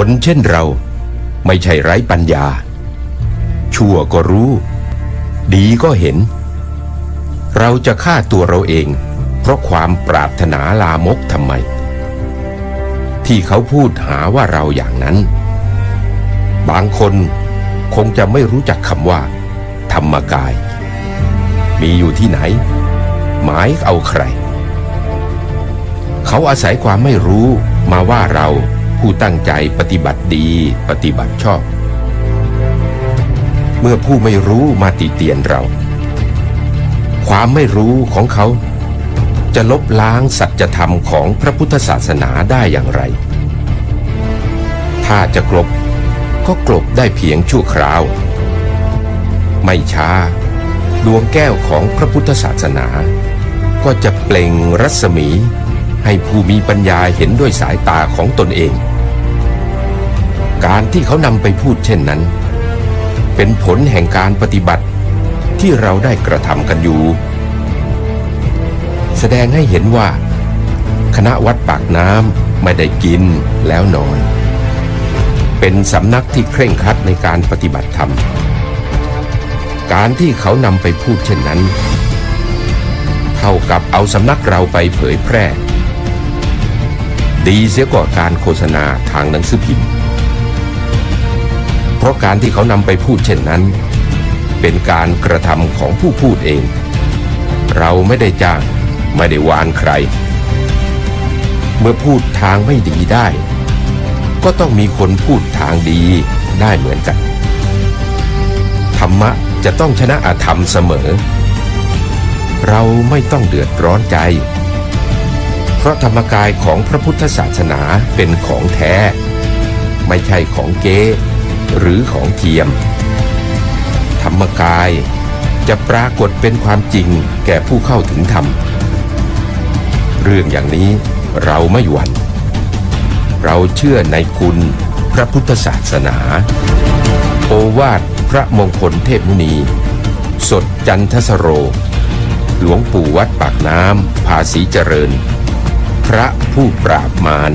คนเช่นเรา ไม่ใช่ไร้ปัญญา ชั่วก็รู้ ดีก็เห็น เราจะฆ่าตัวเราเอง เพราะความปรารถนาลามกทำไม ที่เขาพูดหาว่าเราอย่างนั้น บางคนคงจะไม่รู้จักคำว่า ธรรมกาย มีอยู่ที่ไหน หมายเอาใคร เขาอาศัยความไม่รู้มาว่าเรา ผู้ตั้งใจปฏิบัติดีปฏิบัติชอบ เมื่อผู้ไม่รู้มาติเตียนเรา ความไม่รู้ของเขา จะลบล้างสัจธรรมของพระพุทธศาสนาได้อย่างไร ถ้าจะกลบก็กลบได้เพียงชั่วคราว ไม่ช้า ดวงแก้วของพระพุทธศาสนา ก็จะเปล่งรัศมี ให้ผู้มีปัญญาเห็นด้วยสายตาของตนเอง การที่เขานำไปพูดเช่นนั้น เป็นผลแห่งการปฏิบัติที่เราได้กระทำกันอยู่ แสดงให้เห็นว่า คณะวัดปากน้ำไม่ได้กินแล้วนอน เป็นสำนักที่เคร่งครัดในการปฏิบัติธรรม การที่เขานำไปพูดเช่นนั้น เท่ากับเอาสำนักเราไปเผยแพร่ ดีเสียกว่าการโฆษณาทางหนังสือพิมพ์ เพราะการที่เขานำไปพูดเช่นนั้น เป็นการกระทำของผู้พูดเอง เราไม่ได้จ้างไม่ได้วานใคร เมื่อพูดทางไม่ดีได้ ก็ต้องมีคนพูดทางดีได้เหมือนกัน ธรรมะจะต้องชนะอาธรรมเสมอ เราไม่ต้องเดือดร้อนใจ ราะธรรมกายของพระพุทธศาสนาเป็นของแท้ ไม่ใช่ของเก๊หรือของเทียม ธรรมกายจะปรากฏเป็นความจริงแก่ผู้เข้าถึงธรรม เรื่องอย่างนี้เราไม่หวัน่นเราเชื่อในคุณพระพุทธศาสนา โอวาทพระมงคลเทพมุนี สดจันทสโร หลวงปู่วัดปากน้ำภาษีเจริญ ระผู้ปราบมาร